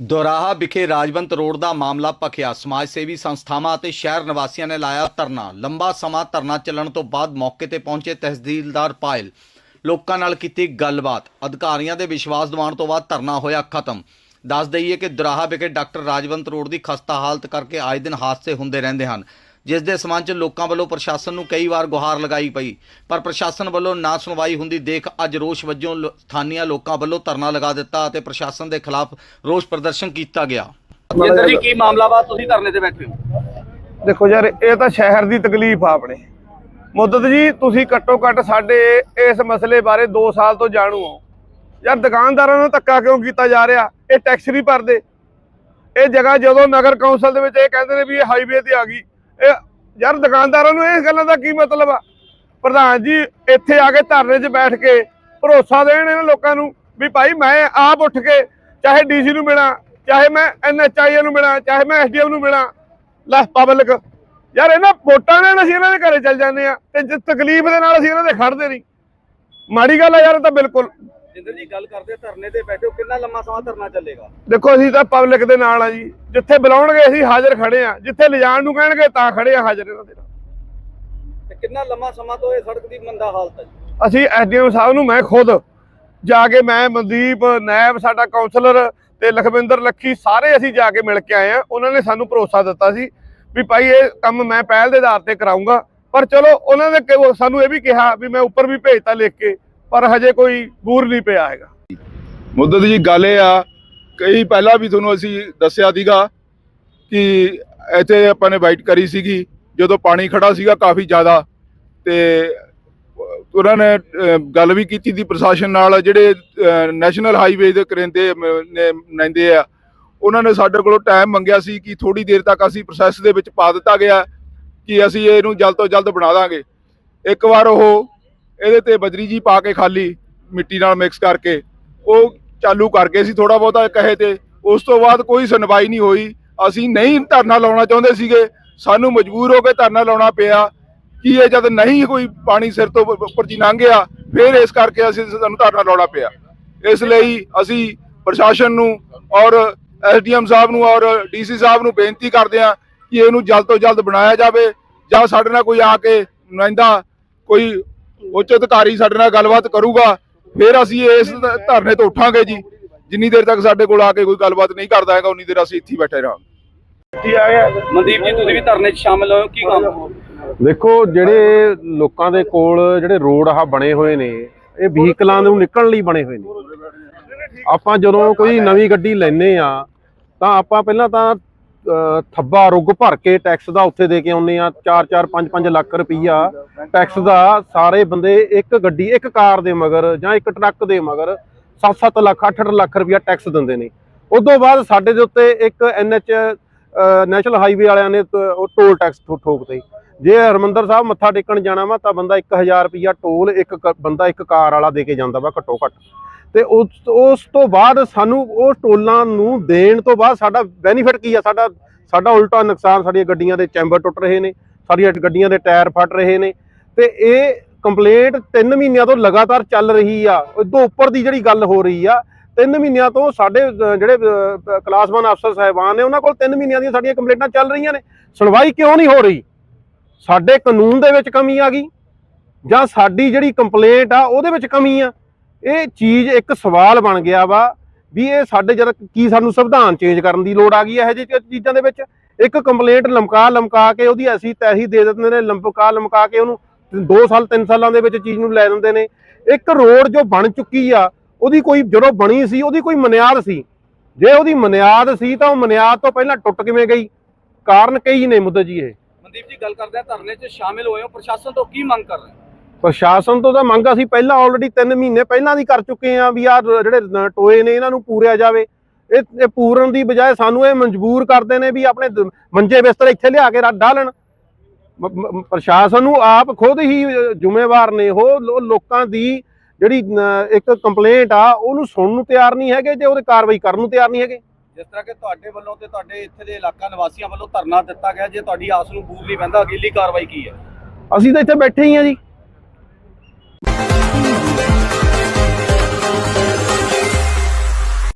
ਦੋਰਾਹਾ ਵਿਖੇ ਰਾਜਵੰਤ ਰੋਡ ਦਾ ਮਾਮਲਾ ਭਖਿਆ। ਸਮਾਜ ਸੇਵੀ ਸੰਸਥਾਵਾਂ ਅਤੇ ਸ਼ਹਿਰ ਨਿਵਾਸੀਆਂ ਨੇ ਲਾਇਆ ਧਰਨਾ। ਲੰਬਾ ਸਮਾਂ ਧਰਨਾ ਚੱਲਣ ਤੋਂ ਬਾਅਦ ਮੌਕੇ ਤੇ ਪਹੁੰਚੇ ਤਹਿਸੀਲਦਾਰ ਪਾਇਲ। ਲੋਕਾਂ ਨਾਲ ਕੀਤੀ ਗੱਲਬਾਤ। ਅਧਿਕਾਰੀਆਂ ਦੇ ਵਿਸ਼ਵਾਸ ਦਿਵਾਉਣ ਤੋਂ ਬਾਅਦ ਧਰਨਾ ਹੋਇਆ ਖਤਮ। ਦੱਸ ਦਈਏ ਕਿ ਦੋਰਾਹਾ ਵਿਖੇ ਡਾਕਟਰ ਰਾਜਵੰਤ ਰੋਡ ਦੀ ਖਸਤਾ ਹਾਲਤ ਕਰਕੇ ਆਏ ਦਿਨ ਹਾਦਸੇ ਹੁੰਦੇ ਰਹਿੰਦੇ ਹਨ। ਜਿਸ ਦੇ ਸਬੰਧ 'ਚ ਲੋਕਾਂ ਵੱਲੋਂ ਪ੍ਰਸ਼ਾਸਨ ਨੂੰ ਕਈ ਵਾਰ ਗੁਹਾਰ ਲਗਾਈ ਪਈ। ਪਰ ਪ੍ਰਸ਼ਾਸਨ ਵੱਲੋਂ ਨਾ ਸੁਣਵਾਈ ਹੁੰਦੀ ਦੇਖ ਅੱਜ ਰੋਸ਼ ਵਜੋਂ ਸਥਾਨੀय ਲੋਕਾਂ ਵੱਲੋਂ ਧਰਨਾ ਲਗਾ ਦਿੱਤਾ ਅਤੇ ਪ੍ਰਸ਼ਾਸਨ ਦੇ ਖਿਲਾਫ ਰੋਸ ਪ੍ਰਦਰਸ਼ਨ ਕੀਤਾ ਗਿਆ। ਜਿੰਦਰ ਜੀ ਕੀ ਮਾਮਲਾ ਵਾ? ਤੁਸੀਂ ਧਰਨੇ ਤੇ ਬੈਠੇ ਹੋ। ਦੇਖੋ ਯਾਰ ਇਹ ਤਾਂ ਸ਼ਹਿਰ ਦੀ ਤਕਲੀਫ ਆ ਆਪਣੇ। ਮੁੱਦਤ ਜੀ ਤੁਸੀਂ ਘੱਟੋ ਘੱਟ ਸਾਡੇ ਇਸ ਮਸਲੇ ਬਾਰੇ 2 ਸਾਲ ਤੋਂ ਜਾਣੂ ਹੋ। ਯਾਰ ਦੁਕਾਨਦਾਰਾਂ ਨੂੰ ਧੱਕਾ ਕਿਉਂ ਕੀਤਾ ਜਾ ਰਿਹਾ? ਇਹ ਟੈਕਸ ਨਹੀਂ ਭਰਦੇ। ਇਹ ਜਗ੍ਹਾ ਜਦੋਂ ਨਗਰ ਕੌਂਸਲ ਦੇ ਵਿੱਚ ਇਹ ਕਹਿੰਦੇ ਨੇ ਵੀ ਇਹ ਹਾਈਵੇ ਤੇ ਆ ਗਈ। ਇਹ ਯਾਰ ਦੁਕਾਨਦਾਰਾਂ ਨੂੰ ਇਸ ਗੱਲਾਂ ਦਾ ਕੀ ਮਤਲਬ ਆ? ਪ੍ਰਧਾਨ ਜੀ, ਇੱਥੇ ਆ ਕੇ ਧਰਨੇ 'ਚ ਬੈਠ ਕੇ ਭਰੋਸਾ ਦੇਣ ਇਹਨਾਂ ਲੋਕਾਂ ਨੂੰ ਵੀ ਭਾਈ ਮੈਂ ਆਪ ਉੱਠ ਕੇ ਚਾਹੇ ਡੀਸੀ ਨੂੰ ਮਿਲਾਂ, ਚਾਹੇ ਮੈਂ ਐਨਐਚਆਈਏ ਨੂੰ ਮਿਲਾਂ, ਚਾਹੇ ਮੈਂ ਐਸਡੀਐਮ ਨੂੰ ਮਿਲਾਂ, ਲੈ ਪਬਲਿਕ ਯਾਰ ਇਹਨਾਂ ਵੋਟਾਂ ਨਾਲ ਅਸੀਂ ਇਹਨਾਂ ਦੇ ਘਰੇ ਚੱਲ ਜਾਂਦੇ ਆ ਤੇ ਜਿਸ ਤਕਲੀਫ ਦੇ ਨਾਲ ਅਸੀਂ ਇਹਨਾਂ ਦੇ ਖੜਦੇ ਨਹੀਂ। ਮਾੜੀ ਗੱਲ ਆ ਯਾਰ ਇਹ ਤਾਂ ਬਿਲਕੁਲ। ਜਿੰਦਰ ਜੀ ਗੱਲ ਕਰਦੇ ਧਰਨੇ ਤੇ ਬੈਠੇ ਹੋ ਕਿੰਨਾ ਲੰਮਾ ਸਮਾਂ ਧਰਨਾ ਚੱਲੇਗਾ? ਦੇਖੋ ਅਸੀਂ ਤਾਂ ਪਬਲਿਕ ਦੇ ਨਾਲ ਆ ਜੀ। ਜਿੱਥੇ ਬੁਲਾਉਣਗੇ ਅਸੀਂ ਹਾਜ਼ਰ ਖੜੇ ਆ। ਜਿੱਥੇ ਲਿਜਾਣ ਨੂੰ ਕਹਿਣਗੇ ਤਾਂ ਖੜੇ ਆ ਹਾਜ਼ਰ ਇਹਨਾਂ ਦੇ ਨਾਲ। ਤੇ ਕਿੰਨਾ ਲੰਮਾ ਸਮਾਂ ਤੋਂ ਇਹ ਸੜਕ ਦੀ ਮੰਦਾ ਹਾਲਤ ਹੈ? ਅਸੀਂ ਐਸਡੀਐਮ ਸਾਹਿਬ ਨੂੰ ਮੈਂ ਖੁਦ ਜਾ ਕੇ ਮੈਂ ਮਨਦੀਪ ਨਾਇਬ ਸਾਡਾ ਕਾਉਂਸਲਰ ਤੇ ਲਖਵਿੰਦਰ ਲੱਖੀ ਸਾਰੇ ਅਸੀਂ ਜਾ ਕੇ ਮਿਲ ਕੇ ਆਏ ਆ। ਉਹਨਾਂ ਨੇ ਸਾਨੂੰ ਭਰੋਸਾ ਦਿੱਤਾ ਸੀ ਵੀ ਭਾਈ ਇਹ ਕੰਮ ਮੈਂ ਪਹਿਲ ਦੇ ਆਧਾਰ ਤੇ ਕਰਾਉਂਗਾ ਪਰ ਚਲੋ ਉਹਨਾਂ ਨੇ ਸਾਨੂੰ ਇਹ ਵੀ ਕਿਹਾ ਵੀ ਮੈਂ ਉੱਪਰ ਵੀ ਭੇਜਤਾ ਲਿਖ ਕੇ। ਪਰ ਹਜੇ ਕੋਈ ਬੂਰ ਨਹੀਂ ਪਿਆ ਹੈਗਾ। ਮੁੱਦਤ ਜੀ ਗੱਲ ਇਹ ਆ, ਕਈ ਪਹਿਲਾਂ ਵੀ ਤੁਹਾਨੂੰ ਅਸੀਂ ਦੱਸਿਆ ਸੀਗਾ ਕਿ ਇੱਥੇ ਆਪਾਂ ਨੇ ਵਾਈਟ ਕਰੀ ਸੀਗੀ, ਜਦੋਂ ਪਾਣੀ ਖੜਾ ਸੀਗਾ ਕਾਫੀ ਜ਼ਿਆਦਾ ਤੇ ਉਹਨਾਂ ਨੇ ਗੱਲ ਵੀ ਕੀਤੀ ਸੀ ਪ੍ਰਸ਼ਾਸਨ ਨਾਲ, ਜਿਹੜੇ ਨੈਸ਼ਨਲ ਹਾਈਵੇ ਦੇ ਕਰਿੰਦੇ ਨੇ ਨੰਦੇ ਆ, ਉਹਨਾਂ ਨੇ ਸਾਡੇ ਕੋਲੋਂ ਟਾਈਮ ਮੰਗਿਆ ਸੀ ਕਿ ਥੋੜੀ ਦੇਰ ਤੱਕ ਅਸੀਂ ਪ੍ਰੋਸੈਸ ਦੇ ਵਿੱਚ ਪਾ ਦਿੱਤਾ ਗਿਆ ਕਿ ਅਸੀਂ ਇਹਨੂੰ ਜਲਦ ਤੋਂ ਜਲਦ ਬਣਾ ਦਾਂਗੇ। ਇੱਕ ਵਾਰ ਉਹ ਇਹਦੇ ਤੇ ਬਜਰੀ ਜੀ ਪਾ ਕੇ ਖਾਲੀ ਮਿੱਟੀ ਨਾਲ ਮਿਕਸ ਕਰਕੇ ਉਹ ਚਾਲੂ ਕਰਕੇ ਸੀ ਥੋੜਾ ਬਹੁਤਾ ਕਹੇ ਤੇ। ਉਸ ਤੋਂ ਬਾਅਦ ਕੋਈ ਸੁਣਵਾਈ ਨਹੀਂ ਹੋਈ। ਅਸੀਂ ਨਹੀਂ ਧਰਨਾ ਲਾਉਣਾ ਚਾਹੁੰਦੇ ਸੀਗੇ। ਸਾਨੂੰ ਮਜਬੂਰ ਹੋ ਕੇ ਧਰਨਾ ਲਾਉਣਾ ਪਿਆ। ਕਿ ਇਹ ਜਦ ਨਹੀਂ ਕੋਈ ਪਾਣੀ ਸਿਰ ਤੋਂ ਉੱਪ- ਉੱਪਰ ਦੀ ਲੰਘਿਆ, ਫਿਰ ਇਸ ਕਰਕੇ ਅਸੀਂ ਸਾਨੂੰ ਧਰਨਾ ਲਾਉਣਾ ਪਿਆ। ਇਸ ਲਈ ਅਸੀਂ ਪ੍ਰਸ਼ਾਸਨ ਨੂੰ ਔਰ ਐਸਡੀਐਮ ਸਾਹਿਬ ਨੂੰ ਔਰ ਡੀਸੀ ਸਾਹਿਬ ਨੂੰ ਬੇਨਤੀ ਕਰਦੇ ਹਾਂ ਕਿ ਇਹਨੂੰ ਜਲਦ ਤੋਂ ਜਲਦ ਬਣਾਇਆ ਜਾਵੇ ਜਾਂ ਸਾਡੇ ਨਾਲ ਕੋਈ ਆ ਕੇ ਨੁਮਾਇੰਦਾ ਕੋਈ ਉੱਚ ਅਧਿਕਾਰੀ ਸਾਡੇ ਨਾਲ ਗੱਲਬਾਤ ਕਰੂਗਾ ਫਿਰ ਅਸੀਂ ਇਸ ਧਰਨੇ ਤੋਂ ਉੱਠਾਂਗੇ ਜੀ। ਜਿੰਨੀ ਦੇਰ ਤੱਕ ਸਾਡੇ ਕੋਲ ਆ ਕੇ ਕੋਈ ਗੱਲਬਾਤ ਨਹੀਂ ਕਰਦਾ ਹੈਗਾ ਉਨੀ ਦੇਰ ਅਸੀਂ ਇੱਥੇ ਬੈਠੇ ਰਹਾਂਗੇ। ਕੀ ਆ ਗਿਆ ਮਨਦੀਪ ਜੀ ਤੁਸੀਂ ਵੀ ਧਰਨੇ 'ਚ ਸ਼ਾਮਲ ਹੋਏ ਹੋ ਕੀ ਕੰਮ? ਦੇਖੋ ਜਿਹੜੇ ਲੋਕਾਂ ਦੇ ਕੋਲ ਜਿਹੜੇ ਰੋਡ ਆ ਬਣੇ ਹੋਏ ਨੇ ਇਹ ਵਹੀਕਲਾਂ ਨੂੰ ਨਿਕਲਣ ਲਈ ਬਣੇ ਹੋਏ ਨੇ। ਆਪਾਂ ਜਦੋਂ ਕੋਈ ਨਵੀਂ ਗੱਡੀ ਲੈਨੇ ਆ ਤਾਂ ਆਪਾਂ ਪਹਿਲਾਂ ਤਾਂ ਥੱਬਾ ਰੁੱਗ ਭਰ ਕੇ ਟੈਕਸ ਦਾ ਉੱਥੇ ਦੇ ਕੇ ਆਉਨੇ ਆ 4-4 5-5 ਲੱਖ ਰੁਪਈਆ। ਟੈਕਸ ਦਾ ਸਾਰੇ ਬੰਦੇ ਇੱਕ ਗੱਡੀ, ਇੱਕ ਕਾਰ ਦੇ ਮਗਰ ਜਾਂ ਇੱਕ ਟਰੱਕ ਦੇ ਮਗਰ 7-7 ਲੱਖ 8-8 ਲੱਖ ਰੁਪਈਆ ਟੈਕਸ ਦਿੰਦੇ ਨੇ। ਉਸ ਤੋਂ ਬਾਅਦ ਸਾਡੇ ਦੇ ਉੱਤੇ ਇੱਕ ਐਨਐਚ ਨੈਸ਼ਨਲ ਹਾਈਵੇ ਵਾਲਿਆਂ ਨੇ ਉਹ ਟੋਲ ਟੈਕਸ ਠੋਕਤੇ। ਜੇ ਹਰਮੰਦਰ ਸਾਹਿਬ ਮੱਥਾ ਟੇਕਣ ਜਾਣਾ ਵਾ ਤਾਂ ਬੰਦਾ 1000 ਰੁਪਈਆ ਟੋਲ ਇੱਕ ਬੰਦਾ ਇੱਕ ਕਾਰ ਵਾਲਾ ਦੇ ਕੇ ਜਾਂਦਾ ਵਾ ਘੱਟੋ ਘੱਟ ਤੇ ਉਸ ਉਸ ਤੋਂ ਬਾਅਦ ਸਾਨੂੰ ਉਹ ਟੋਲਾਂ ਨੂੰ ਦੇਣ ਤੋਂ ਬਾਅਦ ਸਾਡਾ ਬੈਨੀਫਿਟ ਕੀ ਆ? ਸਾਡਾ ਸਾਡਾ ਉਲਟਾ ਨੁਕਸਾਨ ਸਾਡੀਆਂ ਗੱਡੀਆਂ ਦੇ ਚੈਂਬਰ ਟੁੱਟ ਰਹੇ ਨੇ, ਸਾਡੀਆਂ ਗੱਡੀਆਂ ਦੇ ਟਾਇਰ ਫਟ ਰਹੇ ਨੇ ਤੇ ਇਹ ਕੰਪਲੇਂਟ 3 ਮਹੀਨਿਆਂ ਤੋਂ ਲਗਾਤਾਰ ਚੱਲ ਰਹੀ ਆ। ਉਦੋਂ ਉੱਪਰ ਦੀ ਜਿਹੜੀ ਗੱਲ ਹੋ ਰਹੀ ਆ 3 ਮਹੀਨਿਆਂ ਤੋਂ ਸਾਡੇ ਜਿਹੜੇ ਕਲਾਸ 1 ਅਫਸਰ ਸਾਹਿਬਾਨ ਨੇ, ਉਹਨਾਂ ਕੋਲ 3 ਮਹੀਨਿਆਂ ਦੀਆਂ ਸਾਡੀਆਂ ਕੰਪਲੇਂਟਾਂ ਚੱਲ ਰਹੀਆਂ ਨੇ। ਸੁਣਵਾਈ ਕਿਉਂ ਨਹੀਂ ਹੋ ਰਹੀ? ਸਾਡੇ ਕਾਨੂੰਨ ਦੇ ਵਿੱਚ ਕਮੀ ਆ ਗਈ ਜਾਂ ਸਾਡੀ ਜਿਹੜੀ ਕੰਪਲੇਂਟ ਆ, ਉਹਦੇ ਵਿੱਚ ਕਮੀ ਆ? ਇਹ ਚੀਜ਼ ਇੱਕ ਸਵਾਲ ਬਣ ਗਿਆ ਵਾ ਵੀ ਇਹ ਸਾਡੇ ਜਦ ਕੀ ਸਾਨੂੰ ਸੰਵਿਧਾਨ ਚੇਂਜ ਕਰਨ ਦੀ ਲੋੜ ਆ ਗਈ ਇਹੋ ਜਿਹੀ ਚੀਜ਼ਾਂ ਦੇ ਵਿੱਚ? ਇੱਕ ਕੰਪਲੇਂਟ ਲਮਕਾ ਲਮਕਾ ਕੇ ਉਹਦੀ ਅਸੀਂ ਤੈਸੀ ਦੇ ਦਿੰਦੇ ਨੇ, ਲਮਕਾ ਲਮਕਾ ਕੇ ਉਹਨੂੰ 2 ਸਾਲ 3 ਸਾਲਾਂ ਦੇ ਵਿੱਚ ਚੀਜ਼ ਨੂੰ ਲੈ ਦਿੰਦੇ ਨੇ। ਇੱਕ ਰੋਡ ਜੋ ਬਣ ਚੁੱਕੀ ਆ, ਉਹਦੀ ਕੋਈ ਜਦੋਂ ਬਣੀ ਸੀ, ਉਹਦੀ ਕੋਈ ਮਨਿਆਦ ਸੀ। ਜੇ ਉਹਦੀ ਮਨਿਆਦ ਸੀ ਤਾਂ ਉਹ ਮਨਿਆਦ ਤੋਂ ਪਹਿਲਾਂ ਟੁੱਟ ਕਿਵੇਂ ਗਈ? ਕਾਰਨ ਕਈ ਨੇ ਮੁੱਦਾ ਜੀ ਇਹ। ਮਨਦੀਪ ਜੀ, ਗੱਲ ਕਰਦੇ ਆ, ਧਰਨੇ 'ਚ ਸ਼ਾਮਿਲ ਹੋਏ ਹੋ। ਪ੍ਰਸ਼ਾਸਨ ਤੋਂ ਕੀ ਮੰਗ ਕਰ ਰਹੇ ਪ੍ਰਸ਼ਾਸਨ ਤੋਂ ਤਾਂ ਮੰਗ ਅਸੀਂ ਪਹਿਲਾਂ ਆਲਰੇਡੀ 3 ਮਹੀਨੇ ਪਹਿਲਾਂ ਦੀ ਕਰ ਚੁੱਕੇ ਆ ਵੀ ਆ ਜਿਹੜੇ ਟੋਏ ਨੇ ਇਹਨਾਂ ਨੂੰ ਪੂਰਿਆ ਜਾਵੇ। ਇਹ ਇਹ ਪੂਰਨ ਦੀ ਬਜਾਏ ਸਾਨੂੰ ਇਹ ਮਜਬੂਰ ਕਰਦੇ ਨੇ ਵੀ ਆਪਣੇ ਮੰਜੇ ਬਿਸਤਰ ਇੱਥੇ ਲਿਆ ਕੇ ਰਾ- ਡਾਲਣ। ਮ- ਮ- ਪ੍ਰਸ਼ਾਸਨ ਨੂੰ ਆਪ ਖੁਦ ਹੀ ਜ਼ਿੰਮੇਵਾਰ ਨੇ ਉਹ ਲੋਕਾਂ ਦੀ ਜਿਹੜੀ ਇੱਕ ਕੰਪਲੇਂਟ ਆ ਉਹਨੂੰ ਸੁਣਨ ਨੂੰ ਤਿਆਰ ਨਹੀਂ ਹੈਗੇ ਤੇ ਉਹਦੇ ਕਾਰਵਾਈ ਕਰਨ ਨੂੰ ਤਿਆਰ ਨਹੀਂ ਹੈਗੇ। ਜਿਸ ਤਰ੍ਹਾਂ ਕਿ ਤੁਹਾਡੇ ਵੱਲੋਂ ਤੇ ਤੁਹਾਡੇ ਇੱਥੇ ਦੇ ਇਲਾਕਾ ਨਿਵਾਸੀਆਂ ਵੱਲੋਂ ਧਰਨਾ ਦਿੱਤਾ ਗਿਆ ਜੇ ਤੁਹਾਡੀ ਆਸ ਨੂੰ ਬੂਰ ਨਹੀਂ ਪੈਂਦਾ ਅਗਲੀ ਕਾਰਵਾਈ ਕੀ ਹੈ? ਅਸੀਂ ਤਾਂ ਇੱਥੇ ਬੈਠੇ ਹੀ ਆ ਜੀ।